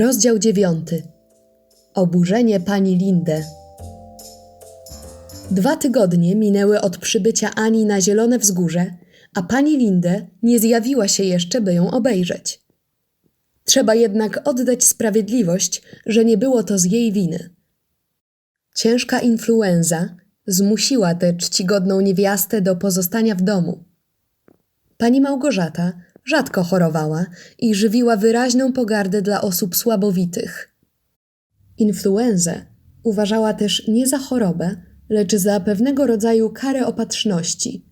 Rozdział dziewiąty. Oburzenie pani Lindę. Dwa tygodnie minęły od przybycia Ani na Zielone Wzgórze, a pani Lindę nie zjawiła się jeszcze, by ją obejrzeć. Trzeba jednak oddać sprawiedliwość, że nie było to z jej winy. Ciężka influenza zmusiła tę czcigodną niewiastę do pozostania w domu. Pani Małgorzata rzadko chorowała i żywiła wyraźną pogardę dla osób słabowitych. Influenzę uważała też nie za chorobę, lecz za pewnego rodzaju karę opatrzności.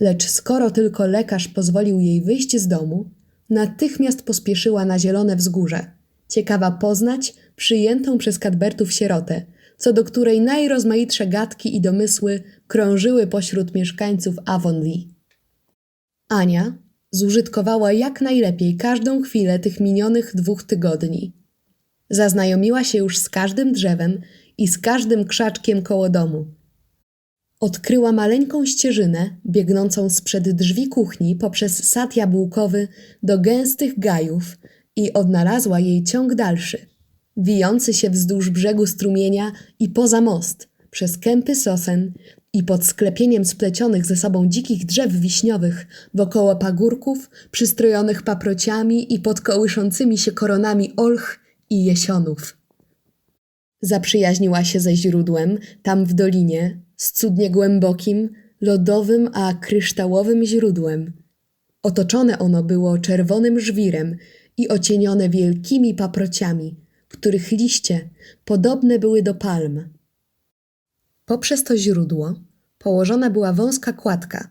Lecz skoro tylko lekarz pozwolił jej wyjść z domu, natychmiast pospieszyła na zielone wzgórze, ciekawa poznać przyjętą przez Cadbertów sierotę, co do której najrozmaitsze gadki i domysły krążyły pośród mieszkańców Avonlea. Ania zużytkowała jak najlepiej każdą chwilę tych minionych dwóch tygodni. Zaznajomiła się już z każdym drzewem i z każdym krzaczkiem koło domu. Odkryła maleńką ścieżynę biegnącą sprzed drzwi kuchni poprzez sad jabłkowy do gęstych gajów i odnalazła jej ciąg dalszy, wijący się wzdłuż brzegu strumienia i poza most, przez kępy sosen i pod sklepieniem splecionych ze sobą dzikich drzew wiśniowych, wokoło pagórków przystrojonych paprociami i pod kołyszącymi się koronami olch i jesionów. Zaprzyjaźniła się ze źródłem, tam w dolinie, z cudnie głębokim, lodowym, a kryształowym źródłem. Otoczone ono było czerwonym żwirem i ocienione wielkimi paprociami, których liście podobne były do palm. Poprzez to źródło położona była wąska kładka.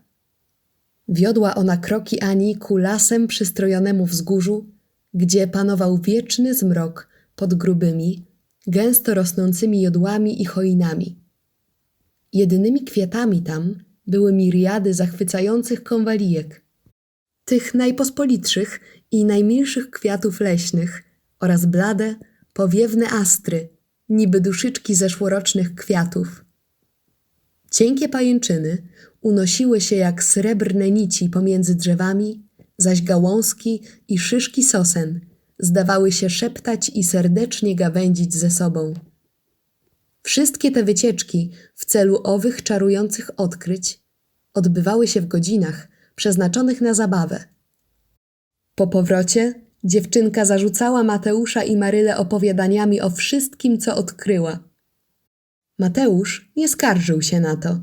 Wiodła ona kroki Ani ku lasem przystrojonemu wzgórzu, gdzie panował wieczny zmrok pod grubymi, gęsto rosnącymi jodłami i choinami. Jedynymi kwiatami tam były miriady zachwycających konwalijek. Tych najpospolitszych i najmilszych kwiatów leśnych oraz blade, powiewne astry, niby duszyczki zeszłorocznych kwiatów. Cienkie pajęczyny unosiły się jak srebrne nici pomiędzy drzewami, zaś gałązki i szyszki sosen zdawały się szeptać i serdecznie gawędzić ze sobą. Wszystkie te wycieczki w celu owych czarujących odkryć odbywały się w godzinach przeznaczonych na zabawę. Po powrocie dziewczynka zarzucała Mateusza i Marylę opowiadaniami o wszystkim, co odkryła. Mateusz nie skarżył się na to.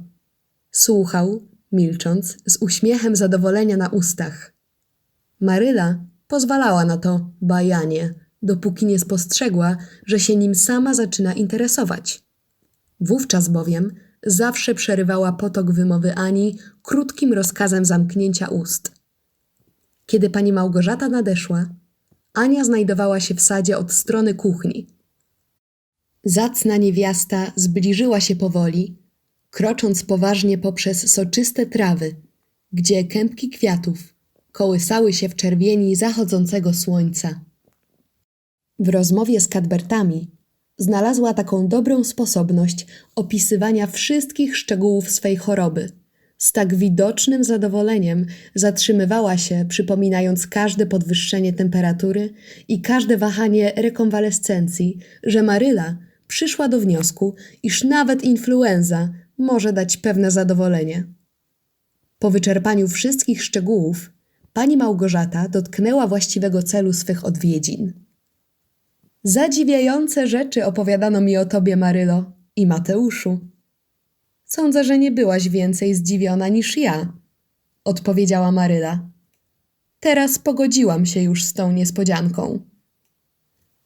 Słuchał, milcząc, z uśmiechem zadowolenia na ustach. Maryla pozwalała na to bajanie, dopóki nie spostrzegła, że się nim sama zaczyna interesować. Wówczas bowiem zawsze przerywała potok wymowy Ani krótkim rozkazem zamknięcia ust. Kiedy pani Małgorzata nadeszła, Ania znajdowała się w sadzie od strony kuchni. Zacna niewiasta zbliżyła się powoli, krocząc poważnie poprzez soczyste trawy, gdzie kępki kwiatów kołysały się w czerwieni zachodzącego słońca. W rozmowie z Cadbertami znalazła taką dobrą sposobność opisywania wszystkich szczegółów swej choroby. Z tak widocznym zadowoleniem zatrzymywała się, przypominając każde podwyższenie temperatury i każde wahanie rekonwalescencji, że Maryla przyszła do wniosku, iż nawet influenza może dać pewne zadowolenie. Po wyczerpaniu wszystkich szczegółów, pani Małgorzata dotknęła właściwego celu swych odwiedzin. Zadziwiające rzeczy opowiadano mi o tobie, Marylo i Mateuszu. Sądzę, że nie byłaś więcej zdziwiona niż ja, odpowiedziała Maryla. Teraz pogodziłam się już z tą niespodzianką.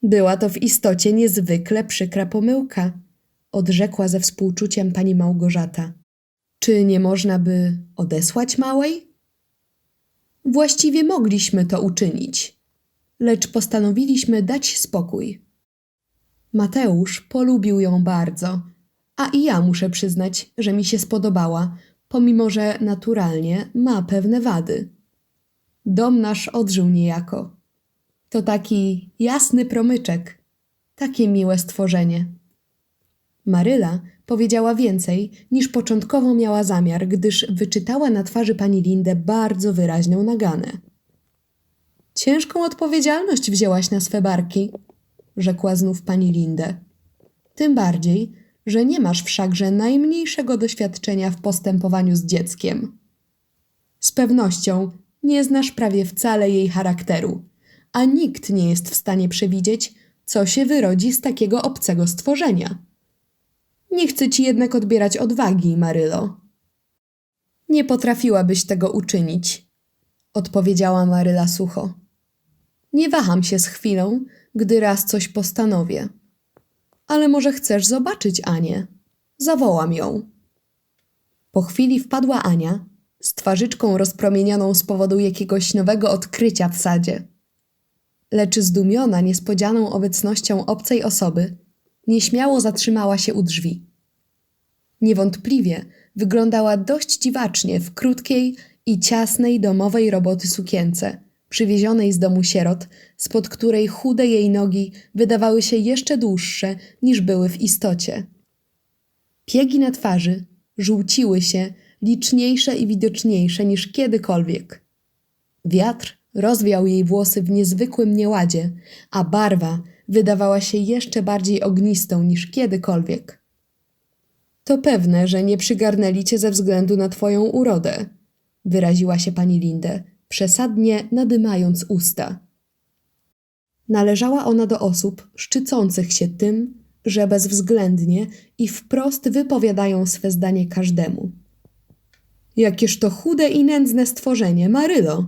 Była to w istocie niezwykle przykra pomyłka, odrzekła ze współczuciem pani Małgorzata. Czy nie można by odesłać małej? Właściwie mogliśmy to uczynić, lecz postanowiliśmy dać spokój. Mateusz polubił ją bardzo, a i ja muszę przyznać, że mi się spodobała, pomimo że naturalnie ma pewne wady. Dom nasz odżył niejako. To taki jasny promyczek, takie miłe stworzenie. Maryla powiedziała więcej, niż początkowo miała zamiar, gdyż wyczytała na twarzy pani Lindę bardzo wyraźną naganę. Ciężką odpowiedzialność wzięłaś na swe barki, rzekła znów pani Lindę. Tym bardziej, że nie masz wszakże najmniejszego doświadczenia w postępowaniu z dzieckiem. Z pewnością nie znasz prawie wcale jej charakteru, a nikt nie jest w stanie przewidzieć, co się wyrodzi z takiego obcego stworzenia. Nie chcę ci jednak odbierać odwagi, Marylo. Nie potrafiłabyś tego uczynić, odpowiedziała Maryla sucho. Nie waham się z chwilą, gdy raz coś postanowię. Ale może chcesz zobaczyć Anię? Zawołam ją. Po chwili wpadła Ania, z twarzyczką rozpromienioną z powodu jakiegoś nowego odkrycia w sadzie. Lecz zdumiona niespodzianą obecnością obcej osoby, nieśmiało zatrzymała się u drzwi. Niewątpliwie wyglądała dość dziwacznie w krótkiej i ciasnej domowej roboty sukience, przywiezionej z domu sierot, spod której chude jej nogi wydawały się jeszcze dłuższe niż były w istocie. Piegi na twarzy żółciły się, liczniejsze i widoczniejsze niż kiedykolwiek. Wiatr rozwiał jej włosy w niezwykłym nieładzie, a barwa wydawała się jeszcze bardziej ognistą niż kiedykolwiek. To pewne, że nie przygarnęli cię ze względu na twoją urodę, wyraziła się pani Linde, przesadnie nadymając usta. Należała ona do osób szczycących się tym, że bezwzględnie i wprost wypowiadają swe zdanie każdemu. Jakież to chude i nędzne stworzenie, Marylo!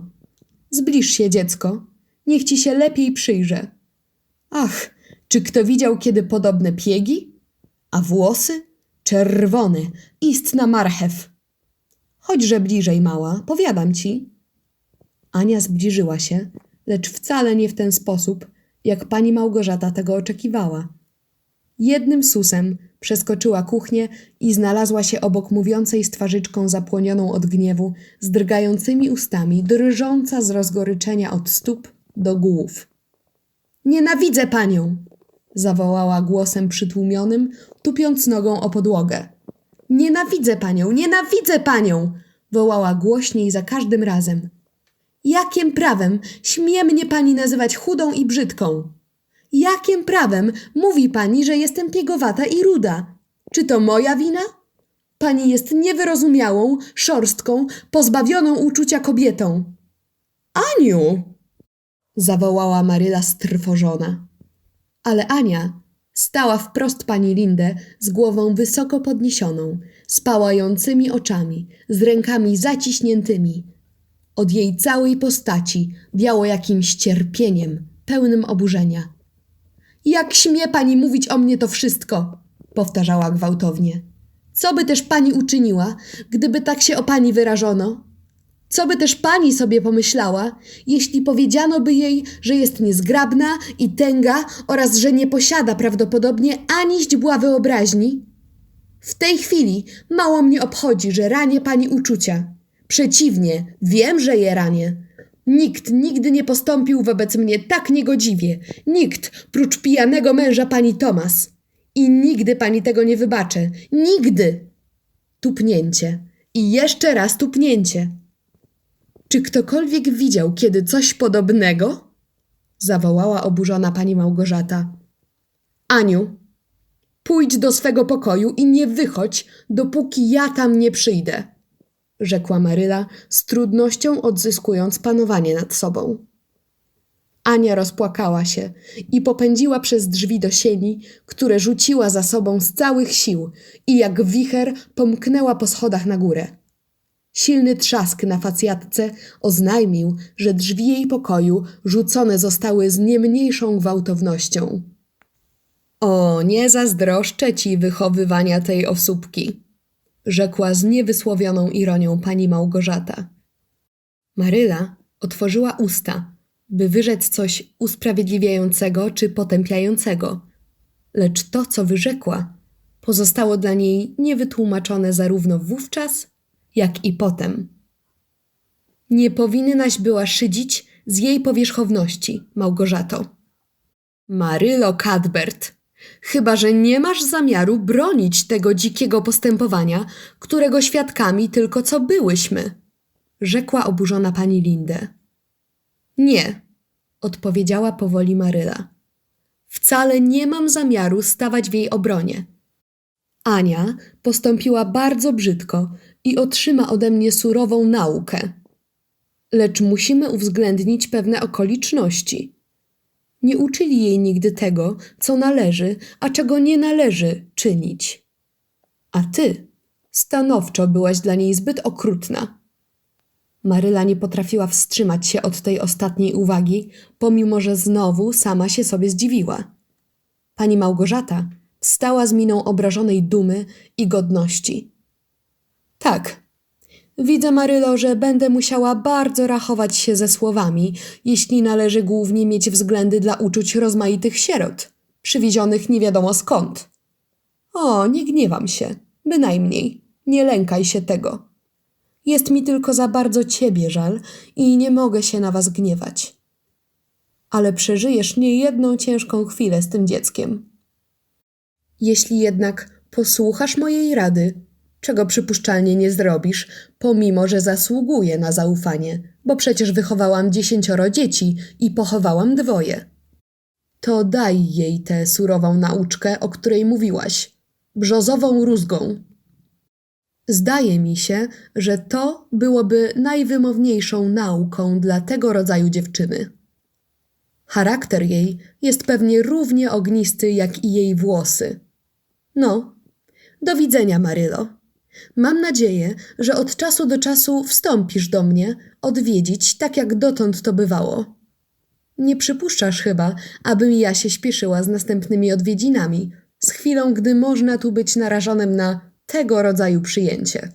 Zbliż się, dziecko, niech ci się lepiej przyjrzę. Ach, czy kto widział kiedy podobne piegi? A włosy? Czerwony, istna marchew. Chodźże bliżej, mała, powiadam ci. Ania zbliżyła się, lecz wcale nie w ten sposób, jak pani Małgorzata tego oczekiwała. Jednym susem przeskoczyła kuchnię i znalazła się obok mówiącej z twarzyczką zapłonioną od gniewu, z drgającymi ustami, drżąca z rozgoryczenia od stóp do głów. Nienawidzę panią! zawołała głosem przytłumionym, tupiąc nogą o podłogę. Nienawidzę panią, nienawidzę panią! wołała głośniej za każdym razem. Jakiem prawem śmie mnie pani nazywać chudą i brzydką? Jakiem prawem mówi pani, że jestem piegowata i ruda? Czy to moja wina? Pani jest niewyrozumiałą, szorstką, pozbawioną uczucia kobietą. Aniu! zawołała Maryla strwożona. Ale Ania stała wprost pani Lindę z głową wysoko podniesioną, z pałającymi oczami, z rękami zaciśniętymi. Od jej całej postaci wiało jakimś cierpieniem, pełnym oburzenia. Jak śmie pani mówić o mnie to wszystko? powtarzała gwałtownie. Co by też pani uczyniła, gdyby tak się o pani wyrażono? Co by też pani sobie pomyślała, jeśli powiedziano by jej, że jest niezgrabna i tęga oraz że nie posiada prawdopodobnie ani źdźbła wyobraźni? W tej chwili mało mnie obchodzi, że ranię pani uczucia. Przeciwnie, wiem, że je ranię. Nikt nigdy nie postąpił wobec mnie tak niegodziwie. Nikt, prócz pijanego męża pani Tomas. I nigdy pani tego nie wybaczę. Nigdy! Tupnięcie. I jeszcze raz tupnięcie. Czy ktokolwiek widział kiedy coś podobnego? zawołała oburzona pani Małgorzata. Aniu, pójdź do swego pokoju i nie wychodź, dopóki ja tam nie przyjdę rzekła Maryla, z trudnością odzyskując panowanie nad sobą. Ania rozpłakała się i popędziła przez drzwi do sieni, które rzuciła za sobą z całych sił i jak wicher pomknęła po schodach na górę. Silny trzask na facjatce oznajmił, że drzwi jej pokoju rzucone zostały z nie mniejszą gwałtownością. O, nie zazdroszczę ci wychowywania tej osóbki, rzekła z niewysłowioną ironią pani Małgorzata. Maryla otworzyła usta, by wyrzec coś usprawiedliwiającego czy potępiającego, lecz to, co wyrzekła, pozostało dla niej niewytłumaczone zarówno wówczas, jak i potem. Nie powinnaś była szydzić z jej powierzchowności, Małgorzato. Marylo Cadbert, Chyba, że nie masz zamiaru bronić tego dzikiego postępowania, którego świadkami tylko co byłyśmy, rzekła oburzona pani Lindę. Nie, odpowiedziała powoli Maryla. Wcale nie mam zamiaru stawać w jej obronie. Ania postąpiła bardzo brzydko i otrzyma ode mnie surową naukę. Lecz musimy uwzględnić pewne okoliczności. Nie uczyli jej nigdy tego, co należy, a czego nie należy czynić. A ty stanowczo byłaś dla niej zbyt okrutna. Maryla nie potrafiła wstrzymać się od tej ostatniej uwagi, pomimo że znowu sama się sobie zdziwiła. Pani Małgorzata stała z miną obrażonej dumy i godności. Tak, widzę, Marylo, że będę musiała bardzo rachować się ze słowami, jeśli należy głównie mieć względy dla uczuć rozmaitych sierot, przywiezionych nie wiadomo skąd. O, nie gniewam się, bynajmniej, nie lękaj się tego. Jest mi tylko za bardzo ciebie żal i nie mogę się na was gniewać. Ale przeżyjesz niejedną ciężką chwilę z tym dzieckiem. Jeśli jednak posłuchasz mojej rady, czego przypuszczalnie nie zrobisz, pomimo że zasługuje na zaufanie, bo przecież wychowałam dziesięcioro dzieci i pochowałam dwoje. To daj jej tę surową nauczkę, o której mówiłaś, brzozową rózgą. Zdaje mi się, że to byłoby najwymowniejszą nauką dla tego rodzaju dziewczyny. Charakter jej jest pewnie równie ognisty jak i jej włosy. No, do widzenia, Marylo. Mam nadzieję, że od czasu do czasu wstąpisz do mnie odwiedzić, tak jak dotąd to bywało. Nie przypuszczasz chyba, abym ja się śpieszyła z następnymi odwiedzinami, z chwilą, gdy można tu być narażonym na tego rodzaju przyjęcie.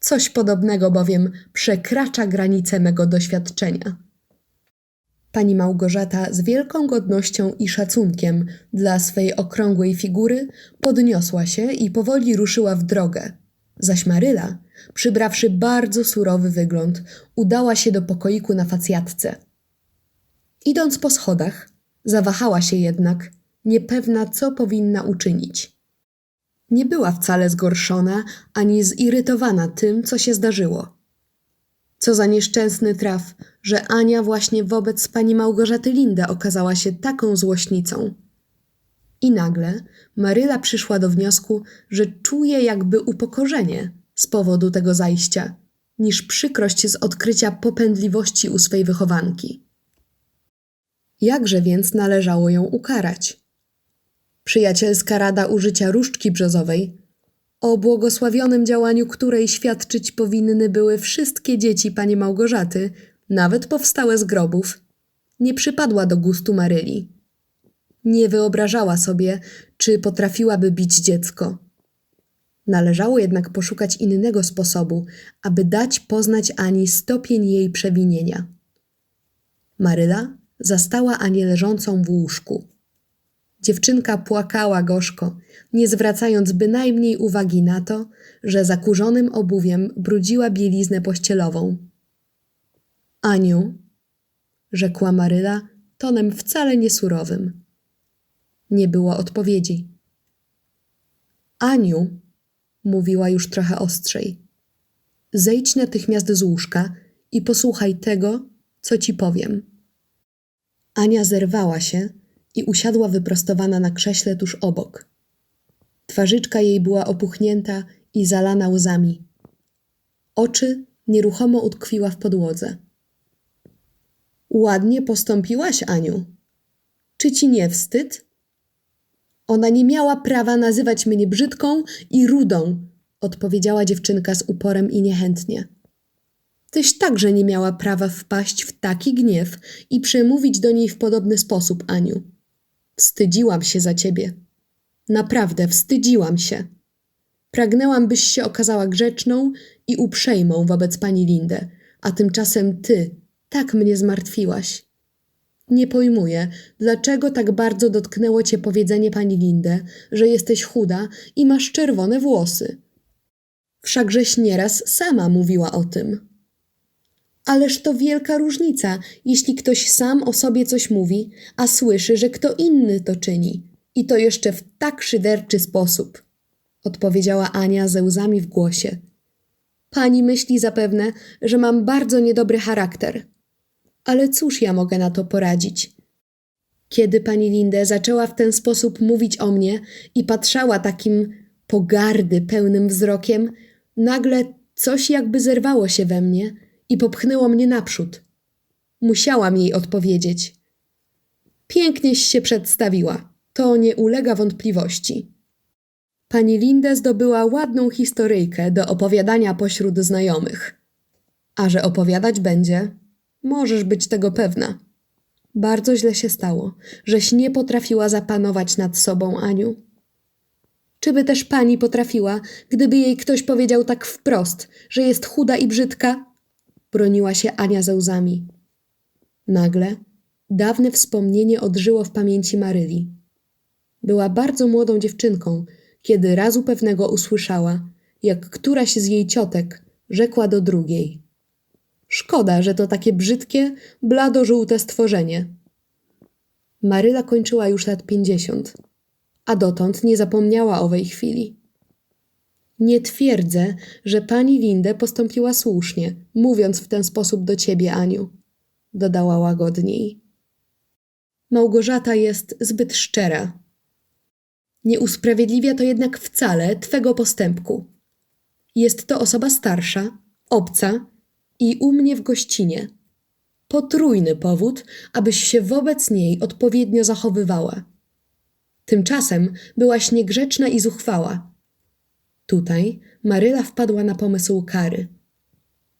Coś podobnego bowiem przekracza granice mego doświadczenia. Pani Małgorzata z wielką godnością i szacunkiem dla swej okrągłej figury podniosła się i powoli ruszyła w drogę. Zaś Maryla, przybrawszy bardzo surowy wygląd, udała się do pokoiku na facjatce. Idąc po schodach, zawahała się jednak, niepewna co powinna uczynić. Nie była wcale zgorszona ani zirytowana tym, co się zdarzyło. Co za nieszczęsny traf, że Ania właśnie wobec pani Małgorzaty Linda okazała się taką złośnicą. I nagle Maryla przyszła do wniosku, że czuje jakby upokorzenie z powodu tego zajścia, niż przykrość z odkrycia popędliwości u swej wychowanki. Jakże więc należało ją ukarać? Przyjacielska rada użycia różdżki brzozowej, o błogosławionym działaniu której świadczyć powinny były wszystkie dzieci pani Małgorzaty, nawet powstałe z grobów, nie przypadła do gustu Maryli. Nie wyobrażała sobie, czy potrafiłaby bić dziecko. Należało jednak poszukać innego sposobu, aby dać poznać Ani stopień jej przewinienia. Maryla zastała Anię leżącą w łóżku. Dziewczynka płakała gorzko, nie zwracając bynajmniej uwagi na to, że zakurzonym obuwiem brudziła bieliznę pościelową. Aniu, rzekła Maryla tonem wcale niesurowym. Nie było odpowiedzi. Aniu, mówiła już trochę ostrzej, zejdź natychmiast z łóżka i posłuchaj tego, co ci powiem. Ania zerwała się i usiadła wyprostowana na krześle tuż obok. Twarzyczka jej była opuchnięta i zalana łzami. Oczy nieruchomo utkwiła w podłodze. Ładnie postąpiłaś, Aniu. Czy ci nie wstyd? Ona nie miała prawa nazywać mnie brzydką i rudą, odpowiedziała dziewczynka z uporem i niechętnie. Tyś także nie miała prawa wpaść w taki gniew i przemówić do niej w podobny sposób, Aniu. Wstydziłam się za ciebie. Naprawdę wstydziłam się. Pragnęłam, byś się okazała grzeczną i uprzejmą wobec pani Lindę, a tymczasem ty tak mnie zmartwiłaś. Nie pojmuję, dlaczego tak bardzo dotknęło cię powiedzenie pani Lindę, że jesteś chuda i masz czerwone włosy. Wszakżeś nieraz sama mówiła o tym. Ależ to wielka różnica, jeśli ktoś sam o sobie coś mówi, a słyszy, że kto inny to czyni. I to jeszcze w tak szyderczy sposób, odpowiedziała Ania ze łzami w głosie. Pani myśli zapewne, że mam bardzo niedobry charakter. Ale cóż ja mogę na to poradzić? Kiedy pani Lindę zaczęła w ten sposób mówić o mnie i patrzała takim pogardy pełnym wzrokiem, nagle coś jakby zerwało się we mnie i popchnęło mnie naprzód. Musiałam jej odpowiedzieć. Pięknieś się przedstawiła, to nie ulega wątpliwości. Pani Lindę zdobyła ładną historyjkę do opowiadania pośród znajomych. A że opowiadać będzie, możesz być tego pewna. Bardzo źle się stało, żeś nie potrafiła zapanować nad sobą, Aniu. Czy by też pani potrafiła, gdyby jej ktoś powiedział tak wprost, że jest chuda i brzydka? Broniła się Ania ze łzami. Nagle dawne wspomnienie odżyło w pamięci Maryli. Była bardzo młodą dziewczynką, kiedy razu pewnego usłyszała, jak któraś z jej ciotek rzekła do drugiej. Szkoda, że to takie brzydkie, blado-żółte stworzenie. Maryla kończyła już lat pięćdziesiąt, a dotąd nie zapomniała owej chwili. Nie twierdzę, że pani Lindę postąpiła słusznie, mówiąc w ten sposób do ciebie, Aniu, dodała łagodniej. Małgorzata jest zbyt szczera. Nie usprawiedliwia to jednak wcale twego postępku. Jest to osoba starsza, obca i u mnie w gościnie. Potrójny powód, abyś się wobec niej odpowiednio zachowywała. Tymczasem byłaś niegrzeczna i zuchwała. Tutaj Maryla wpadła na pomysł kary.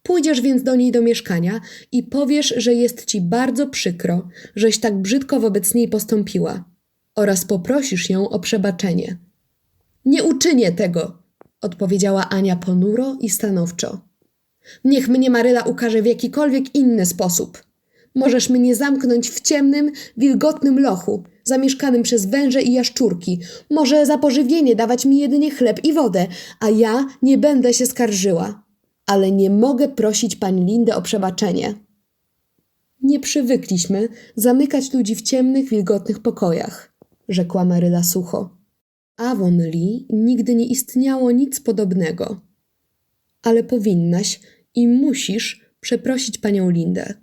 Pójdziesz więc do niej do mieszkania i powiesz, że jest ci bardzo przykro, żeś tak brzydko wobec niej postąpiła, oraz poprosisz ją o przebaczenie. Nie uczynię tego, odpowiedziała Ania ponuro i stanowczo. Niech mnie Maryla ukaże w jakikolwiek inny sposób. Możesz mnie zamknąć w ciemnym, wilgotnym lochu, zamieszkanym przez węże i jaszczurki. Może za pożywienie dawać mi jedynie chleb i wodę, a ja nie będę się skarżyła. Ale nie mogę prosić pani Lindę o przebaczenie. Nie przywykliśmy zamykać ludzi w ciemnych, wilgotnych pokojach, rzekła Maryla sucho. Avonlea nigdy nie istniało nic podobnego. Ale powinnaś i musisz przeprosić panią Lindę.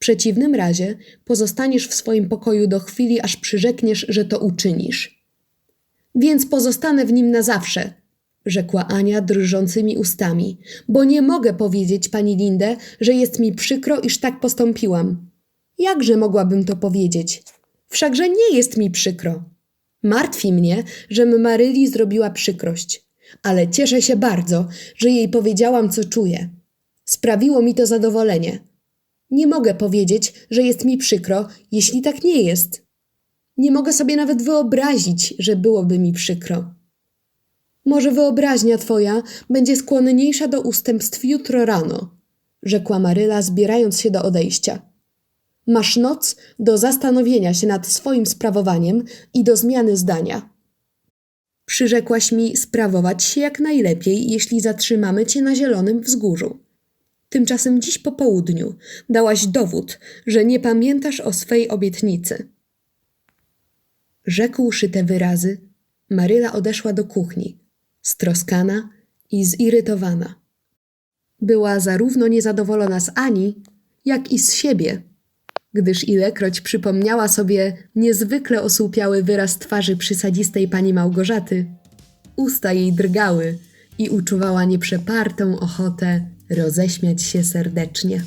Przeciwnym razie pozostaniesz w swoim pokoju do chwili, aż przyrzekniesz, że to uczynisz. Więc pozostanę w nim na zawsze, rzekła Ania drżącymi ustami, bo nie mogę powiedzieć pani Lindę, że jest mi przykro, iż tak postąpiłam. Jakże mogłabym to powiedzieć? Wszakże nie jest mi przykro. Martwi mnie, żem Maryli zrobiła przykrość, ale cieszę się bardzo, że jej powiedziałam, co czuję. Sprawiło mi to zadowolenie. Nie mogę powiedzieć, że jest mi przykro, jeśli tak nie jest. Nie mogę sobie nawet wyobrazić, że byłoby mi przykro. Może wyobraźnia twoja będzie skłonniejsza do ustępstw jutro rano, rzekła Maryla, zbierając się do odejścia. Masz noc do zastanowienia się nad swoim sprawowaniem i do zmiany zdania. Przyrzekłaś mi sprawować się jak najlepiej, jeśli zatrzymamy cię na zielonym wzgórzu. Tymczasem dziś po południu dałaś dowód, że nie pamiętasz o swej obietnicy. Rzekłszy te wyrazy, Maryla odeszła do kuchni, stroskana i zirytowana. Była zarówno niezadowolona z Ani, jak i z siebie, gdyż ilekroć przypomniała sobie niezwykle osłupiały wyraz twarzy przysadzistej pani Małgorzaty, usta jej drgały i uczuwała nieprzepartą ochotę roześmiać się serdecznie.